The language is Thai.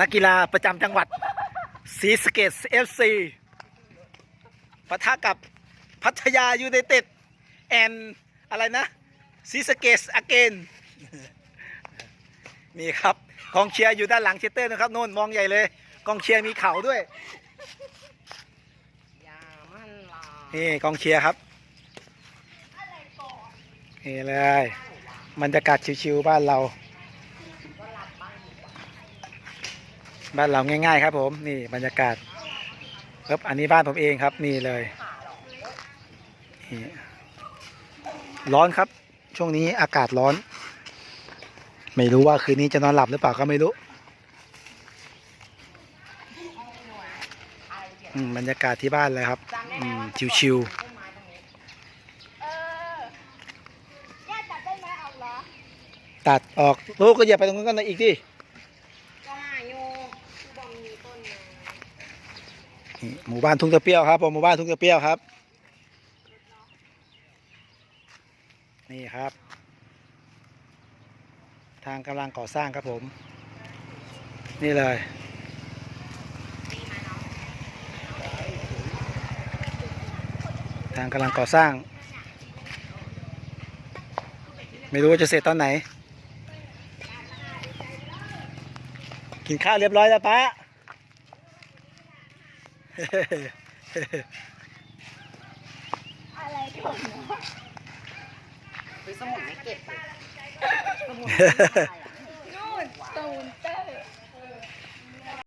นักกีฬาประจำจังหวัดศรีสะเกดเอฟซีปะทะกับพัทยายูไนเต็ดแอนอะไรนะศรีสะเกดอเกนนี่ครับกองเชียร์อยู่ด้านหลังเชสเตอร์นะครับโน่นมองใหญ่เลยกองเชียร์มีเข่าด้วยอย่ามันลานี่กองเชียร์ครับนี่เลยบรรยากาศชิวๆบ้านเรา บ้านเราง่าย ๆ ครับ ผมนี่บรรยากาศครับอันนี้บ้านผมเองครับนี่เลยนี่ร้อนครับ ช่วงนี้อากาศร้อน ไม่รู้ว่าคืนนี้จะนอนหลับหรือเปล่าก็ไม่รู้อืมบรรยากาศที่บ้านเลยครับอืมชิวเออแย่จับได้ไหมเอาเหรอๆตัดออกลูกก็อย่าไปตรงนั้นกันนะอีกดิ ก็หาอยู่คือบอมมีต้นไม้ นี่หมู่บ้านทุ่งตะเปี้ยวครับผมหมู่บ้านทุ่งตะเปี้ยวครับ นี่ครับ ทางกำลังก่อสร้างครับผม นี่เลยทางกำลังก่อสร้าง ไม่รู้ว่าจะเสร็จตอนไหน กินข้าวเรียบร้อยแล้วป้า อะไรก่อนเนาะ หรือสมุนไม่เก็บเลยสมุนนู่นตูนเต้